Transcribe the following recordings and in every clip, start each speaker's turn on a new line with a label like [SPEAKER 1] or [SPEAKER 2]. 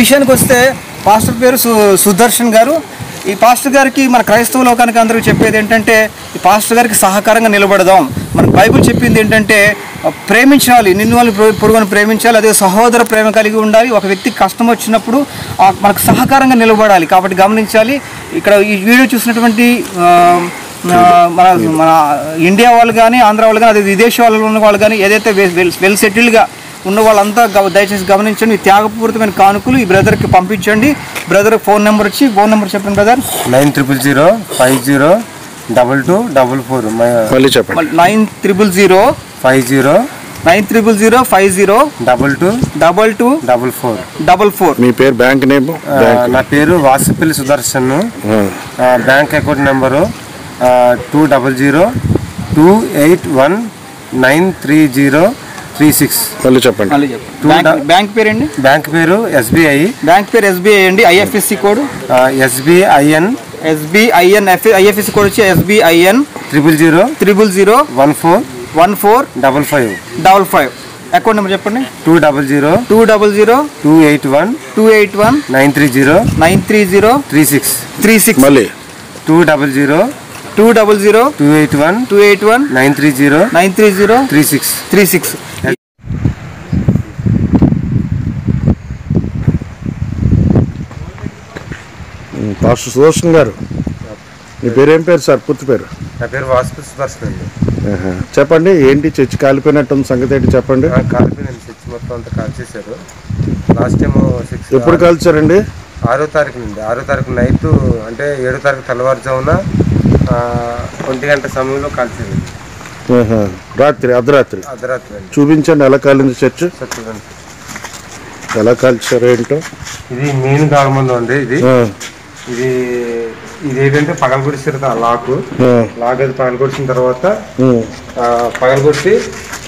[SPEAKER 1] విషయానికి వస్తే పాస్టర్ పేరు సు సుదర్శన్ గారు. ఈ పాస్టర్ గారికి మన క్రైస్తవ లోకానికి అందరికీ చెప్పేది ఏంటంటే ఈ పాస్టర్ గారికి సహకారంగా నిలబడదాం. మన బైబుల్ చెప్పింది ఏంటంటే ప్రేమించాలి నిన్ను వాళ్ళు పొరుగును ప్రేమించాలి అదే సహోదర ప్రేమ కలిగి ఉండాలి. ఒక వ్యక్తికి కష్టం వచ్చినప్పుడు మనకు సహకారంగా నిలబడాలి. కాబట్టి గమనించాలి. ఇక్కడ ఈ వీడియో చూసినటువంటి మన మన ఇండియా వాళ్ళు కానీ ఆంధ్ర వాళ్ళు కానీ అదే విదేశీ వాళ్ళు ఉన్న వాళ్ళు కానీ ఏదైతే వెల్ వెల్ సెటిల్గా ఉన్న వాళ్ళంతా దయచేసి గమనించండి. ఈ త్యాగపూరితమైన కానుకలు ఈ బ్రదర్కి పంపించండి. బ్రదర్ ఫోన్ నెంబర్ వచ్చి ఫోన్ నెంబర్ చెప్పండి brother.
[SPEAKER 2] Nine triple zero five zero double two double four.
[SPEAKER 3] మళ్ళీ చెప్పండి.
[SPEAKER 1] Nine triple zero
[SPEAKER 2] five zero
[SPEAKER 1] nine triple zero five zero
[SPEAKER 2] double two
[SPEAKER 1] double two
[SPEAKER 2] double four.
[SPEAKER 1] Double four.
[SPEAKER 3] మీ పేరు bank name?
[SPEAKER 2] నా పేరు వాసుపల్లి సుదర్శన్. ఆ, bank account number two double zero two eight one nine three zero three six.
[SPEAKER 3] మళ్ళీ చెప్పండి.
[SPEAKER 1] మళ్ళీ చెప్పండి. Bank bank పేరండి?
[SPEAKER 2] Bank పేరు ఎస్బీఐ.
[SPEAKER 1] బ్యాంక్ పేరు ఎస్బీఐ అండి IFSC code?
[SPEAKER 2] SBIN.
[SPEAKER 1] SBIN IFSC code వచ్చి SBIN.
[SPEAKER 2] Triple zero.
[SPEAKER 1] Triple zero.
[SPEAKER 2] One four.
[SPEAKER 1] One four.
[SPEAKER 2] Double five.
[SPEAKER 1] Double five. Account number చెప్పండి.
[SPEAKER 2] Two double zero.
[SPEAKER 1] Two double zero.
[SPEAKER 2] Two eight one.
[SPEAKER 1] Two eight one.
[SPEAKER 2] Nine three zero.
[SPEAKER 1] Nine three zero.
[SPEAKER 2] Three six.
[SPEAKER 1] Three six.
[SPEAKER 3] మళ్ళీ.
[SPEAKER 2] Two double zero.
[SPEAKER 1] Two double zero
[SPEAKER 2] two eight one
[SPEAKER 1] two eight one
[SPEAKER 2] nine three zero
[SPEAKER 1] nine three zero
[SPEAKER 2] three six
[SPEAKER 1] three six.
[SPEAKER 3] Pastor Sudarshan గారు. మీ పేరు ఏం పేరు sir? పూర్తి పేరు.
[SPEAKER 2] నా పేరు వాసుపల్లి సుదర్శన్ అండి.
[SPEAKER 3] చెప్పండి ఏంటి చర్చి కాలిపోయినట్టుంది సంగతి ఏంటి చెప్పండి?
[SPEAKER 2] కాలిపి నేను స్విచ్ మొత్తం అంతా కాల్ చేశారు లాస్ట్ టైం సిక్స్
[SPEAKER 3] ఎప్పుడు కాల్చారండి?
[SPEAKER 2] ఆరో తారీఖు నుండి. ఆరో తారీఖు నైట్ అంటే ఏడో తారీఖు తెల్లవారుజామున ఒంటి గంట సమయంలో కాల్చింది
[SPEAKER 3] ఆహా. రాత్రి అర్ధరాత్రి.
[SPEAKER 2] అర్ధరాత్రి అండి.
[SPEAKER 3] చూపించండి ఎలా కాలింది చర్చ్? ఎలా కాల్చారు ఏంటో?
[SPEAKER 2] ఇది మెయిన్ దాగమంది ఉంది ఇది. ఇది ఇది ఏంటంటే పగలగొడిచారు ఆ లాకు.
[SPEAKER 3] ఆ,
[SPEAKER 2] లాక్ అది పగలగొడిచిన తర్వాత
[SPEAKER 3] ఉమ్,
[SPEAKER 2] ఆ, పగలగొట్టి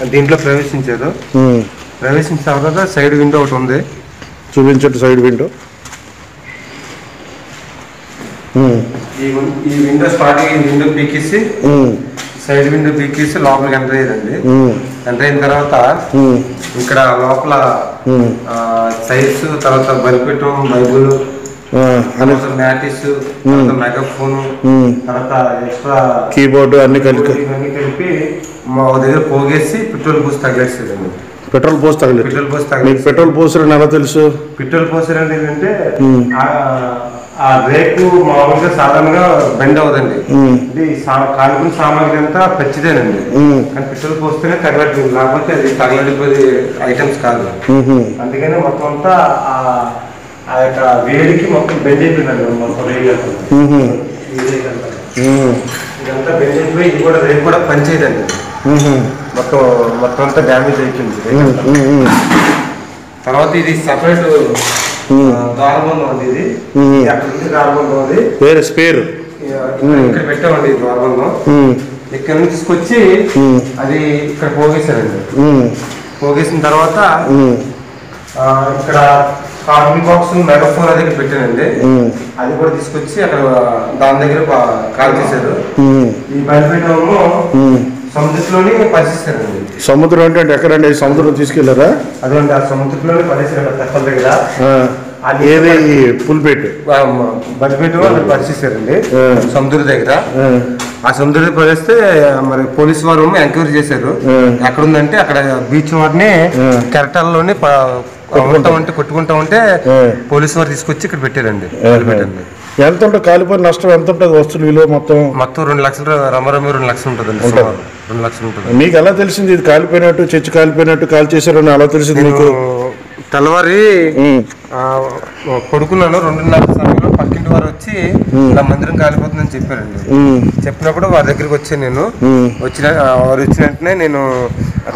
[SPEAKER 2] దీంట్లో ప్రవేశించారు. ప్రవేశించిన తర్వాత సైడ్ విండో ఒకటి ఉంది.
[SPEAKER 3] చూపించండి సైడ్ విండో.
[SPEAKER 2] ఈ విండో స్టార్టింగ్ ఈ విండో పీకేసి సైడ్ విండో పీకేసి లోపలికి ఎంటర్ అయ్యేదండి. ఎంటర్ అయిన తర్వాత ఇక్కడ లోపల. సైడ్స్ తర్వాత బలిపెట్టం బైబుల్ మ్యాటిస్ తర్వాత మెగాఫోన్
[SPEAKER 3] ఉమ్.
[SPEAKER 2] తర్వాత ఎక్స్ట్రా
[SPEAKER 3] కీబోర్డు అన్ని కలిపి.
[SPEAKER 2] ఇవన్నీ కలిపి మా దగ్గర పోగేసి పెట్రోల్ పోసి తగిలేసేదండి.
[SPEAKER 3] పెట్రోల్ పోసి తగలేదు
[SPEAKER 2] పెట్రోల్ పోసి
[SPEAKER 3] మీకు
[SPEAKER 2] తగిలేసి
[SPEAKER 3] పెట్రోల్ పోసారని ఎలా తెలుసు?
[SPEAKER 2] పెట్రోల్ ఏంటంటే
[SPEAKER 3] ఉమ్.
[SPEAKER 2] ఆ- రేకు మామూలుగా సాధారణంగా బెండ్ ఈ సా కాలుకున్న సామాగ్రి అంతా పచ్చిదేనండి. కానీ పెట్రోల్ పోస్తేనే తగలట్లేదు. లేకపోతే అది తగలడిపోయే ఐటమ్స్ కాదు. అందుకని మొత్తం అంతా ఆ యొక్క వేడికి మొత్తం బెండ్ అయిపోయిందండి మొత్తం రేగి ఇదంతా బెండ్ అయిపోయి ఇది కూడా రేపు కూడా పనిచేయదండి మొత్తం మొత్తం అంతా డ్యామేజ్ అయిపోయింది. తర్వాత ఇది సపరేట్ ఇది.
[SPEAKER 3] వేరే స్పేర్
[SPEAKER 2] ఇక్కడ- పెట్టామండి ద్వారబంధం ఇక్కడ నుంచి తీసుకొచ్చి అది ఇక్కడ పోగేశారండి. పోగేసిన తర్వాత ఇక్కడ కార్బన్ బాక్స్ మెగాఫోన్ అది ఇక్కడ పెట్టానండి. అది కూడా తీసుకొచ్చి అక్కడ దాని దగ్గర కాల్ చేశారు. ఈ బలిపీఠము
[SPEAKER 3] ఉమ్.
[SPEAKER 2] సముద్రంలోని పరిశీలిస్తారండి.
[SPEAKER 3] సముద్రం ఏంటంటే ఎక్కడండి? సముద్రం తీసుకెళ్ళారా?
[SPEAKER 2] అటువంటి ఆ సముద్రంలోని పరిశీలన తెప్పల దగ్గర
[SPEAKER 3] ఏది? పుల్పేట్.
[SPEAKER 2] అక్కడ పరిశీలిస్తారండి. సముద్రం దగ్గర.
[SPEAKER 3] ఆ,
[SPEAKER 2] సముద్రం పరిస్తే మరి పోలీస్ వారు ఎంక్వైరీ చేశారు. ఎక్కడ ఉందంటే అక్కడ బీచ్ వారిని
[SPEAKER 3] ఆ.
[SPEAKER 2] కెరటాల్లోని కొట్టుకుంటా ఉంటే కొట్టుకుంటా ఉంటే. పోలీసు వారు తీసుకొచ్చి ఇక్కడ పెట్టారండి. పెట్టండి
[SPEAKER 3] ఎంత ఉంటుంది కాలిపోయిన నష్టం ఎంత ఉంటుంది వస్తువుల విలువ మొత్తం?
[SPEAKER 2] మొత్తం రెండు లక్షలు రమరమి రెండు లక్షలు ఉంటుందండి
[SPEAKER 3] ఉంటుందా?
[SPEAKER 2] రెండు లక్షలు ఉంటుంది.
[SPEAKER 3] మీకు ఎలా తెలిసింది ఇది కాలిపోయినట్టు చర్చి కాలిపోయినట్టు కాల్ చేశారని ఎలా తెలిసింది మీకు?
[SPEAKER 2] తెల్లవారి పడుకున్నాను రెండున్నర సమయంలో పక్కింటి వారు వచ్చి ఇలా మందిరం కాలిపోతుందని చెప్పారండి. చెప్పినప్పుడు వారి దగ్గరికి వచ్చాను నేను. వచ్చిన వారు వచ్చిన వెంటనే నేను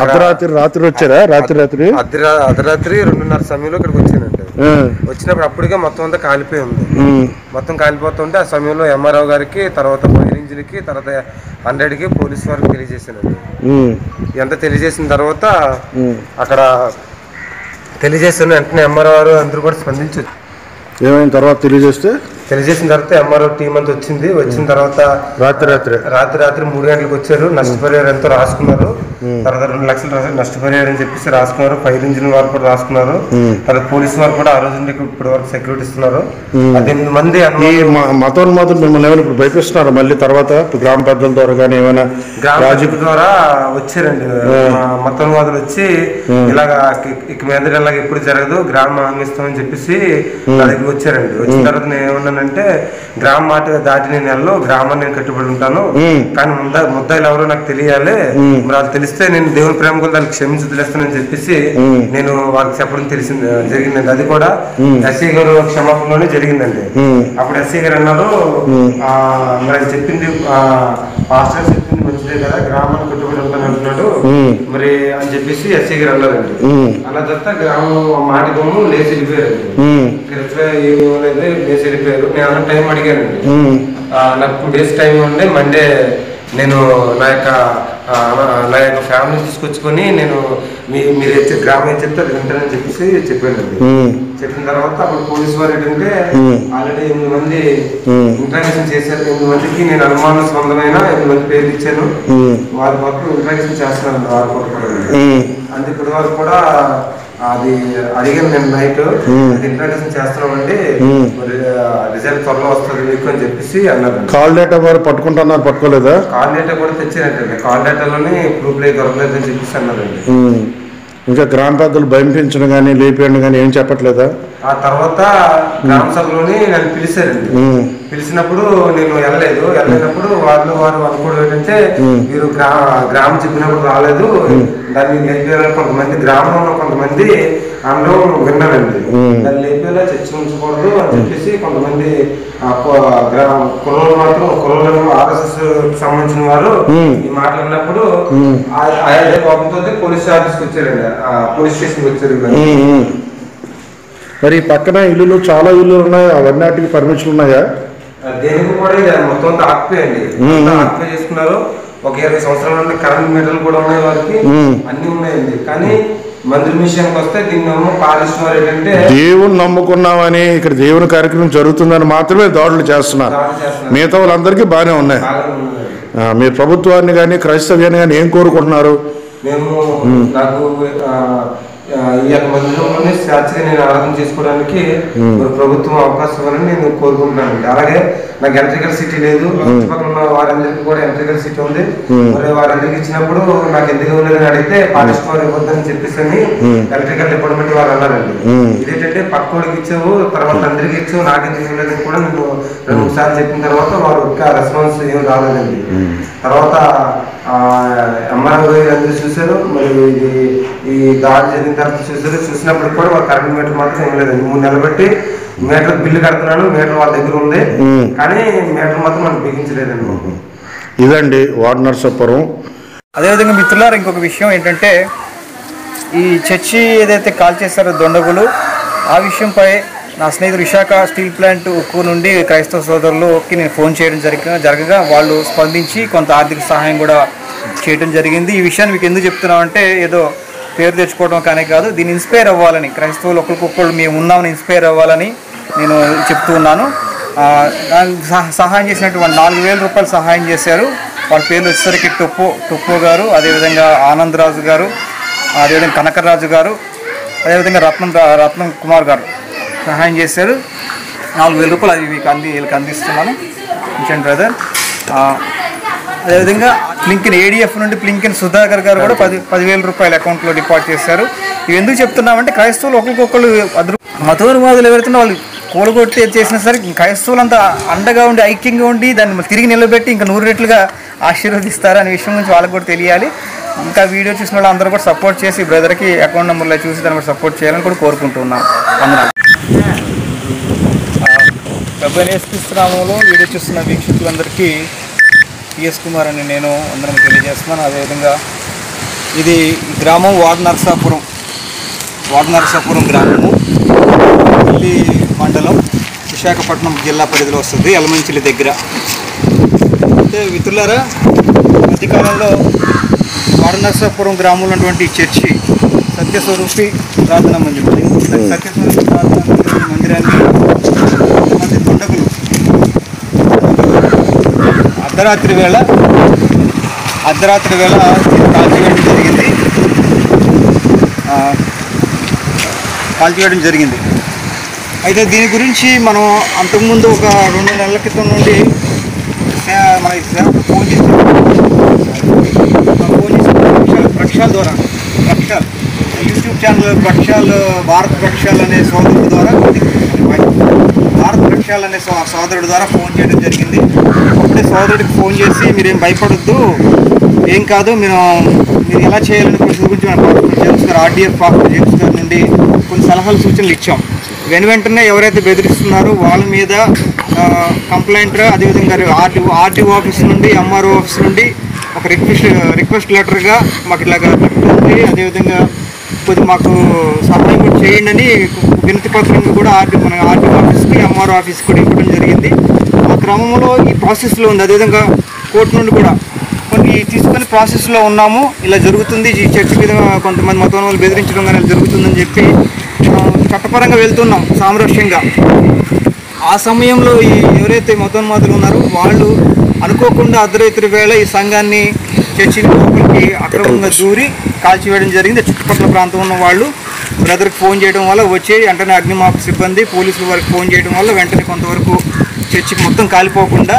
[SPEAKER 3] అర్ధరాత్రి రాత్రి వచ్చారా? రాత్రి రాత్రి?
[SPEAKER 2] అర్ధరా అర్ధరాత్రి రెండున్నర సమయంలో ఇక్కడికి వచ్చానండి. వచ్చినప్పుడు అప్పటికే మొత్తం అంతా కాలిపోయి ఉంది. మొత్తం కాలిపోతుంటే ఆ సమయంలో ఎంఆర్ఓ గారికి తర్వాత ఫైర్ ఇంజిన్కి తర్వాత హండ్రెడ్కి పోలీస్ వారికి తెలియజేశానండి.
[SPEAKER 3] ఉమ్,
[SPEAKER 2] ఎంత తెలియజేసిన తర్వాత. అక్కడ తెలియజేసిన వెంటనే ఎంఆర్ఓ గారు అందరూ కూడా స్పందించి
[SPEAKER 3] ఏమైన తర్వాత తెలియజేస్తే
[SPEAKER 2] తెలియజేసిన తర్వాత ఎంఆర్ఓ టీం అంతా వచ్చింది. వచ్చిన తర్వాత
[SPEAKER 3] రాత్రి రాత్రి
[SPEAKER 2] రాత్రి రాత్రి మూడు గంటలకు వచ్చారు నష్టపరిహారం ఎంతో రాసుకున్నారు. తర్వాత రెండు లక్షలు రాసి నష్టపరిహారం అని చెప్పేసి రాసుకున్నారు. ఫైర్ ఇంజిన్ వారు కూడా రాసుకున్నారు. తర్వాత పోలీసు వారు కూడా ఆ రోజు నుండి ఇప్పటి వరకు సెక్యూరిటీ ఇస్తున్నారు. పద్దెనిమిది మంది
[SPEAKER 3] ఈ
[SPEAKER 2] అనుమానం
[SPEAKER 3] మ- మతోన్మాదులు మిమ్మల్ని ఏమైనా ఇప్పుడు భయపిస్తున్నారు? మళ్ళీ తర్వాత గ్రామ పెద్దల ద్వారా కానీ ఏమైనా
[SPEAKER 2] గ్రామ ద్వారా వచ్చారండి. మా మతోన్వాదులు వచ్చి ఇలాగా ఇక- మీద ఇలాగ ఎప్పుడు జరగదు. గ్రామం హామీస్తామని చెప్పేసి నా దగ్గరికి వచ్చారండి. వచ్చిన తర్వాత నేను ఏమన్నానంటే గ్రామ మాట దాటి నేను వెళ్ళను గ్రామాన్ని నేను కట్టుబడి ఉంటాను. కానీ ముద్ద ముద్దాయిలు ఎవరో నాకు తెలియాలి. మరి వాళ్ళు తెలిస్తే నేను దేవుని ప్రేమ కూడా వాళ్ళకి క్షమించి వదిలేస్తానని చెప్పేసి నేను వాళ్ళకి చెప్పడం తెలిసింది జరిగిందండి. అది కూడా ఎస్ఐ గారు క్షమాపణలోనే జరిగిందండి. అప్పుడు ఎస్ఐ గారు అన్నారు ఆ, మరి చెప్పింది ఆ, పాస్టర్ చెప్పింది మంచిదే కదా గ్రామాన్ని కట్టుబడి ఉంటాను అంటున్నాడు. మరి అని చెప్పేసి ఎస్ఐ గారు అన్నారండి. అన్న తర్వాత గ్రామం మాట గమ్ము లేచి వెళ్ళిపోయారండి గెలిచిపోయి ఏమీ లేదు లేచి వెళ్ళిపోయారు. నేను అన్న టైం అడిగానండి. నాకు టూ డేస్ టైం ఉండి మండే నేను నా యొక్క నా యొక్క ఫ్యామిలీ తీసుకొచ్చుకొని నేను మీరు గ్రామం ఏం చెప్తే అది వింటానని చెప్పేసి చెప్పానండి. చెప్పిన తర్వాత అప్పుడు పోలీసు వారు ఏంటంటే ఆల్రెడీ ఎనిమిది మంది ఇంట్రాగేషన్ చేశారు. ఎనిమిది మందికి నేను అనుమానాస్పదమైన ఎనిమిది మంది పేర్లు ఇచ్చాను. వారి వరకు ఇంట్రాగేషన్ చేస్తున్నాను వారి వరకు కూడా అంతే ఇప్పటి వరకు కూడా అది అడిగాను నేను నైట్. ఇంట్రాగేషన్ చేస్తున్నామండి. మరి రిజల్ట్ త్వరలో వస్తుంది మీకు అని చెప్పేసి అన్నారు.
[SPEAKER 3] కాల్ డేటా వారు పట్టుకుంటున్నారు పట్టుకోలేదా?
[SPEAKER 2] కాల్ డేటా కూడా తెచ్చానంటే కాల్ డేటాలోనే ప్రూఫ్ లేదు దొరకలేదు అని చెప్పేసి అన్నారండి.
[SPEAKER 3] ఇంకా గ్రామ పెద్దలు భయపించడం కానీ లేపేయడం కానీ ఏం చెప్పట్లేదా?
[SPEAKER 2] ఆ తర్వాత గ్రామ సభలోని నన్ను పిలిచారండి. పిలిచినప్పుడు నేను వెళ్ళలేదు. వెళ్ళినప్పుడు వాళ్ళు వారు అనుకోవడం ఏంటంటే మీరు గ్రా గ్రామం చెప్పినప్పుడు రాలేదు. దాన్ని లేపేయాలని కొంతమంది గ్రామంలో కొంతమంది అందరూ విన్నారండి. దాన్ని లేపేలా చర్చించకూడదు అని చెప్పేసి కొంతమంది కులంలో మాత్రం కులంలో ఆర్ఎస్ఎస్ సంబంధించిన వారు ఈ మాటలు విన్నప్పుడు ఆ- అదే కోపంతో పోలీస్ ఆఫీస్కి వచ్చారండి. పోలీస్ స్టేషన్కి వచ్చారు.
[SPEAKER 3] మరి పక్కన ఇల్లులు చాలా ఇల్లులు ఉన్నాయి. అవన్నిటికి పర్మిషన్ ఉన్నాయా?
[SPEAKER 2] దేనికి కూడా ఇది మొత్తం అంతా ఆక్యుపై మొత్తం ఆక్యుపై చేసుకున్నారు ఒక ఇరవై సంవత్సరాల నుండి కరెంట్ మీటర్లు కూడా ఉన్నాయి వారికి. అన్ని ఉన్నాయండి. కానీ
[SPEAKER 3] దేవుని నమ్ముకున్నామని ఇక్కడ దేవుని కార్యక్రమం జరుగుతుందని మాత్రమే దాడులు చేస్తున్నారు. మిగతా వాళ్ళందరికీ బాగానే ఉన్నాయి. మీరు ప్రభుత్వాన్ని కానీ క్రైస్తవ్యాన్ని కానీ ఏం కోరుకుంటున్నారు?
[SPEAKER 2] ఈ యొక్క మందిరంలోనే స్వేచ్ఛగా నేను ఆరాధన చేసుకోవడానికి మరి ప్రభుత్వం అవకాశం ఇవ్వాలని నేను కోరుకుంటున్నాను అలాగే నాకు ఎలక్ట్రికల్ సిటీ లేదు. చుట్టుపక్కల ఉన్న వారందరికీ కూడా ఎలక్ట్రికల్ సిటీ ఉంది. మరి వారందరికీ ఇచ్చినప్పుడు నాకు ఎందుకు ఇవ్వలేదని అడిగితే పాలిస్ట్ వారు ఇవ్వద్దని చెప్పేసి ఎలక్ట్రికల్ డిపార్ట్మెంట్ వారు అన్నారండి. ఇదేంటంటే పక్కోడికి ఇచ్చావు తర్వాత అందరికి ఇచ్చావు నాకు ఎందుకు ఇవ్వలేదని కూడా నేను రెండు మూడు సార్లు చెప్పిన తర్వాత వారు ఇంకా రెస్పాన్స్ ఏం రాలేదండి. తర్వాత ఎంఆర్ఓ అందరూ చూశారు మరి ఇది ఈ దాడి జరిగిన తర్వాత చూశారు చూసినప్పుడు కూడా వాళ్ళ కరెంట్ మీటర్ మాత్రం ఏం లేదండి. మూడు నెలలు బట్టి మీటర్ బిల్లు కడుతున్నాను మీటర్ వాళ్ళ దగ్గర ఉంది. కానీ మీటర్ మాత్రం మనం బిగించలేదండి. మాకు
[SPEAKER 3] ఇదండి వార్డు నరసాపురం
[SPEAKER 1] అదేవిధంగా మిత్రులారా ఇంకొక విషయం ఏంటంటే ఈ చర్చి ఏదైతే కాల్ చేశారో దొండగులు ఆ విషయంపై నా స్నేహితుడు విశాఖ స్టీల్ ప్లాంట్ ఉక్కు నుండి క్రైస్తవ సోదరులకి నేను ఫోన్ చేయడం జరిగ జరగగా వాళ్ళు స్పందించి కొంత ఆర్థిక సహాయం కూడా చేయడం జరిగింది. ఈ విషయాన్ని మీకు ఎందుకు చెప్తున్నామంటే ఏదో పేరు తెచ్చుకోవడం కానీ కాదు దీన్ని ఇన్స్పైర్ అవ్వాలని క్రైస్తవులు ఒకరికొకరు మేము ఉన్నామని ఇన్స్పైర్ అవ్వాలని నేను చెప్తూ ఉన్నాను. దానికి సహ- సహాయం చేసినటువంటి నాలుగు వేల రూపాయలు సహాయం చేశారు. వాళ్ళ పేర్లు వచ్చేసరికి టొప్పు టుప్పో గారు అదేవిధంగా ఆనందరాజు గారు అదేవిధంగా కనకరాజు గారు అదేవిధంగా రత్నం రత్నం కుమార్ గారు. సహాయం చేశారు. నాలుగు వేల రూపాయలు అది మీకు అంది వీళ్ళకి అందిస్తున్నాను. ఇంకేంటి బ్రదర్ అదేవిధంగా ప్లింకిన్ ఏడిఎఫ్ నుండి ప్లింకిన్ సుధాకర్ గారు కూడా పది పదివేల రూపాయల అకౌంట్లో డిపాజిట్ చేశారు. ఇవి ఎందుకు చెప్తున్నామంటే క్రైస్తవులు ఒకరికొకరు అదృ మతోన్వాదులు ఎవరైతున్నా వాళ్ళు కూలగొట్టి చేసినా సరే క్రైస్తవులంతా అండగా ఉండి ఐక్యంగా ఉండి దాన్ని తిరిగి నిలబెట్టి ఇంకా నూరు రెట్లుగా ఆశీర్వదిస్తారు అనే విషయం గురించి వాళ్ళకి కూడా తెలియాలి. ఇంకా వీడియో చూసిన వాళ్ళు అందరూ కూడా సపోర్ట్ చేసి బ్రదర్కి అకౌంట్ నెంబర్లో చూసి దాన్ని కూడా సపోర్ట్ చేయాలని కూడా కోరుకుంటున్నాం. అందరం ప్రభు నేర్పిస్తున్నాములో వీడియో చూస్తున్న వీక్షకులందరికీ పిఎస్ కుమార్ అని నేను అందరం తెలియజేస్తున్నాను. అదేవిధంగా ఇది గ్రామం వార్డ్ నరసాపురం వార్డ్ నరసాపురం గ్రామము. ఢిల్లీ మండలం విశాఖపట్నం జిల్లా పరిధిలో వస్తుంది ఎలమంచిలి దగ్గర. అయితే మిత్రులారా మధ్యకాలంలో వార్డ్ నరసాపురం గ్రామంలో ఉన్నటువంటి చర్చి సత్యస్వరూపి ప్రార్థనా మందిరం. సత్యస్వరూపి ప్రార్థనా మందిరం మందిరానికి కొంతమంది దుండగులు అర్ధరాత్రి వేళ అర్ధరాత్రి వేళ కాల్చివేయడం జరిగింది. కాల్చివేయడం జరిగింది. అయితే దీని గురించి మనం అంతకుముందు ఒక రెండు నెలల క్రితం నుండి మన సేవకు ఫోన్ చేసాం ఫోన్ చేసిన ప్రక్షాళ ద్వారా ప్రక్షాళ పక్షాలు ఛానల్ భారత పక్షాలు అనే సోదరుడు ద్వారా భారత పక్షాలు అనే సో సోదరుడు ద్వారా ఫోన్ చేయడం జరిగింది. అప్పుడే సోదరుడికి ఫోన్ చేసి మీరేం భయపడొద్దు. ఏం కాదు మీరు మీరు ఎలా చేయాలని కొంచెం గురించి మన జేమ్స్ గారు ఆర్డీఎఫ్ జేమ్స్ గారి నుండి కొన్ని సలహాలు సూచనలు ఇచ్చాం. వెను వెంటనే ఎవరైతే బెదిరిస్తున్నారో వాళ్ళ మీద కంప్లైంట్ అదేవిధంగా ఆర్టి ఆర్టీఓ ఆఫీస్ నుండి ఎంఆర్ఓ ఆఫీస్ నుండి ఒక రిక్వెస్ట్ రిక్వెస్ట్ లెటర్గా మాకు ఇలాగ అదేవిధంగా కొద్ది మాకు సహాయం కూడా చేయండి అని వినతి పత్రంగా కూడా ఆర్టీ మన ఆర్టీ ఆఫీస్కి ఎంఆర్ఓ ఆఫీస్కి కూడా ఇవ్వడం జరిగింది. ఆ క్రమంలో ఈ ప్రాసెస్లో ఉంది. అదేవిధంగా కోర్టు నుండి కూడా కొన్ని తీసుకొని ప్రాసెస్లో ఉన్నాము. ఇలా జరుగుతుంది. ఈ చర్చ మీద కొంతమంది మతం వాళ్ళు బెదిరించడం కానీ ఇలా జరుగుతుందని చెప్పి చట్టపరంగా వెళ్తున్నాం సామరస్యంగా. ఆ సమయంలో ఈ ఎవరైతే మతోన్మాదులు ఉన్నారో వాళ్ళు అనుకోకుండా అర్ధరాత్రి వేళ ఈ సంఘాన్ని చర్చి లోపలికి అక్రమంగా దూరి కాల్చివేయడం జరిగింది. చుట్టుపక్కల ప్రాంతం ఉన్న వాళ్ళు బ్రదర్కి ఫోన్ చేయడం వల్ల వచ్చి వెంటనే అగ్నిమాపక సిబ్బంది పోలీసుల వారికి ఫోన్ చేయడం వల్ల వెంటనే కొంతవరకు చర్చికి మొత్తం కాలిపోకుండా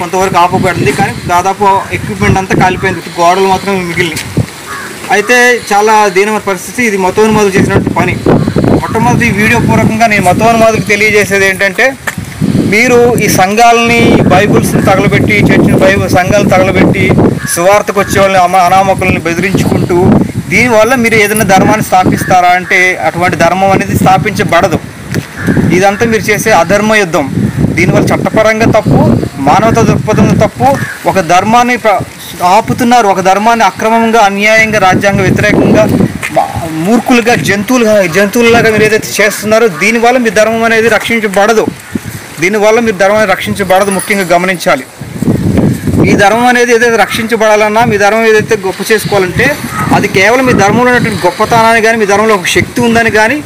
[SPEAKER 1] కొంతవరకు ఆపబడింది. కానీ దాదాపు ఎక్విప్మెంట్ అంతా కాలిపోయింది. గోడలు మాత్రమే మిగిలినాయి. అయితే చాలా దీనమైన పరిస్థితి. ఇది మతోన్మాదులు చేసినట్టు పని. మొట్టమొదటి వీడియో పూర్వకంగా నేను మతోన్మాదులకు తెలియజేసేది ఏంటంటే మీరు ఈ సంఘాలని బైబుల్స్ని తగలబెట్టి చర్చిని బైబుల్ సంఘాలు తగలబెట్టి సువార్తకు వచ్చే వాళ్ళని అనామకులను బెదిరించుకుంటూ దీనివల్ల మీరు ఏదైనా ధర్మాన్ని స్థాపిస్తారా అంటే అటువంటి ధర్మం అనేది స్థాపించబడదు. ఇదంతా మీరు చేసే అధర్మ యుద్ధం. దీనివల్ల చట్టపరంగా తప్పు మానవత దృక్పథంలో తప్పు ఒక ధర్మాన్ని ఆపుతున్నారు ఒక ధర్మాన్ని అక్రమంగా అన్యాయంగా రాజ్యాంగ వ్యతిరేకంగా మూర్ఖులుగా జంతువులుగా జంతువులలాగా మీరు ఏదైతే చేస్తున్నారో దీనివల్ల మీ ధర్మం అనేది రక్షించబడదు. దీనివల్ల మీరు ధర్మాన్ని రక్షించబడదు ముఖ్యంగా గమనించాలి. మీ ధర్మం అనేది ఏదైతే రక్షించబడాలన్నా మీ ధర్మం ఏదైతే గొప్ప చేసుకోవాలంటే అది కేవలం మీ ధర్మంలో ఉన్నటువంటి గొప్పతనాన్ని కానీ మీ ధర్మంలో ఒక శక్తి ఉందని కానీ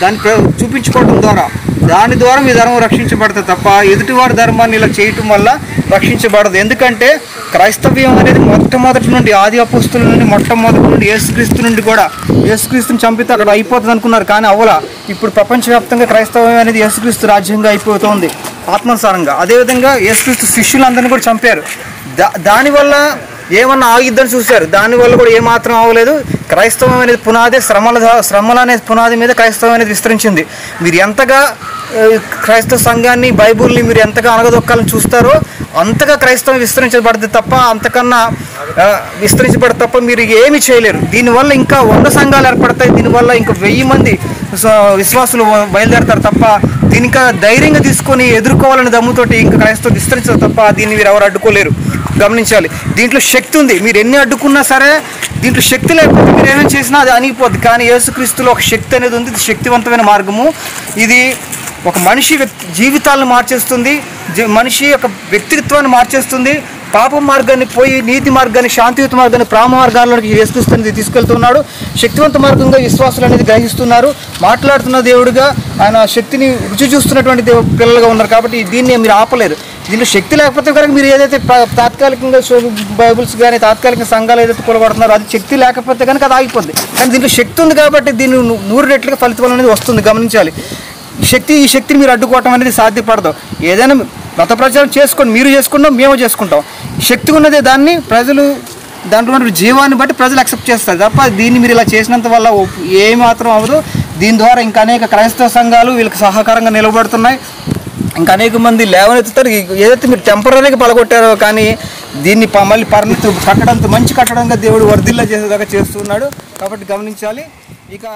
[SPEAKER 1] దాన్ని ప్ర- చూపించుకోవడం ద్వారా దాని ద్వారా మీ ధర్మం రక్షించబడుతుంది తప్ప ఎదుటివారి ధర్మాన్ని ఇలా చేయటం వల్ల రక్షించబడదు. ఎందుకంటే క్రైస్తవ్యం అనేది మొట్టమొదటి నుండి ఆది అపుస్తుల నుండి మొట్టమొదటి నుండి యేసుక్రీస్తు నుండి కూడా యేసుక్రీస్తుని చంపితే అక్కడ అయిపోతుంది అనుకున్నారు. కానీ అవల ఇప్పుడు ప్రపంచవ్యాప్తంగా క్రైస్తవ్యం అనేది యేసుక్రీస్తు రాజ్యంగా అయిపోతుంది ఆత్మానుసారంగా. అదేవిధంగా యేసుక్రీస్తు శిష్యులందరినీ కూడా చంపారు. దా దానివల్ల ఏమన్నా ఆగిద్దని చూశారు. దానివల్ల కూడా ఏమాత్రం అవ్వలేదు క్రైస్తవం అనేది పునాదే శ్రమల దా- శ్రమల అనే పునాది మీద క్రైస్తవం అనేది విస్తరించింది. మీరు ఎంతగా క్రైస్తవ సంఘాన్ని బైబుల్ని మీరు ఎంతగా అనగదొక్కాలని చూస్తారో అంతగా క్రైస్తవం విస్తరించబడుతుంది తప్ప అంతకన్నా విస్తరించబడి విస్తరించబడదు తప్ప మీరు ఏమి చేయలేరు. దీనివల్ల ఇంకా వంద సంఘాలు ఏర్పడతాయి. దీనివల్ల ఇంకా వెయ్యి మంది విశ్వాసులు బయలుదేరతారు తప్ప దీనికా ధైర్యంగా తీసుకొని ఎదుర్కోవాలని దమ్ముతోటి ఇంకా క్రైస్తవం విస్తరించారు తప్ప దీన్ని మీరు ఎవరు అడ్డుకోలేరు. గమనించాలి. దీంట్లో శక్తి ఉంది. మీరు ఎన్ని అడ్డుకున్నా సరే దీంట్లో శక్తి లేకపోతే మీరు ఏమేమి చేసినా అది అనిగిపోద్ది. కానీ యేసుక్రీస్తులో ఒక శక్తి అనేది ఉంది. ఇది శక్తివంతమైన మార్గము. ఇది ఒక మనిషి వ్యక్తి జీవితాలను మార్చేస్తుంది. మనిషి యొక్క వ్యక్తిత్వాన్ని మార్చేస్తుంది. పాప మార్గాన్ని పోయి నీతి మార్గాన్ని శాంతియుత మార్గాన్ని ప్రామ మార్గాల్లోకి యేసుక్రీస్తుని తీసుకెళ్తున్నాడు. శక్తివంత మార్గంగా విశ్వాసులు అనేది గ్రహిస్తున్నారు. మాట్లాడుతున్న దేవుడిగా ఆయన శక్తిని రుచి చూస్తున్నటువంటి పిల్లలుగా ఉన్నారు కాబట్టి దీన్ని మీరు ఆపలేరు. దీంట్లో శక్తి లేకపోతే కనుక మీరు ఏదైతే తాత్కాలికంగా బైబుల్స్ కానీ తాత్కాలిక సంఘాలు ఏదైతే కొలబడుతున్నారో అది శక్తి లేకపోతే కనుక అది ఆగిపోద్ది. కానీ దీంట్లో శక్తి ఉంది కాబట్టి దీన్ని నూరు రెట్లుగా ఫలితం అనేది వస్తుంది. గమనించాలి. శక్తి ఈ శక్తిని మీరు అడ్డుకోవటం అనేది సాధ్యపడదు. ఏదైనా మత ప్రచారం చేసుకోండి మీరు చేసుకుంటాం మేము చేసుకుంటాం. శక్తి ఉన్నదే దాన్ని ప్రజలు దాంట్లో ఉన్న జీవాన్ని బట్టి ప్రజలు అక్సెప్ట్ చేస్తారు తప్ప దీన్ని మీరు ఇలా చేసినంత వల్ల ఏ మాత్రం అవ్వదు. దీని ద్వారా ఇంకా అనేక క్రైస్తవ సంఘాలు వీళ్ళకి సహకారంగా నిలబడుతున్నాయి. ఇంకా అనేక మంది లేవనెత్తుతారు. ఏదైతే మీరు టెంపరీగా పలగొట్టారో కానీ దీన్ని మళ్ళీ పరిమితి కట్టడంతో మంచి కట్టడంగా దేవుడు వర్ధిల్లా చేసేదాకా చేస్తున్నాడు. కాబట్టి గమనించాలి. ఇక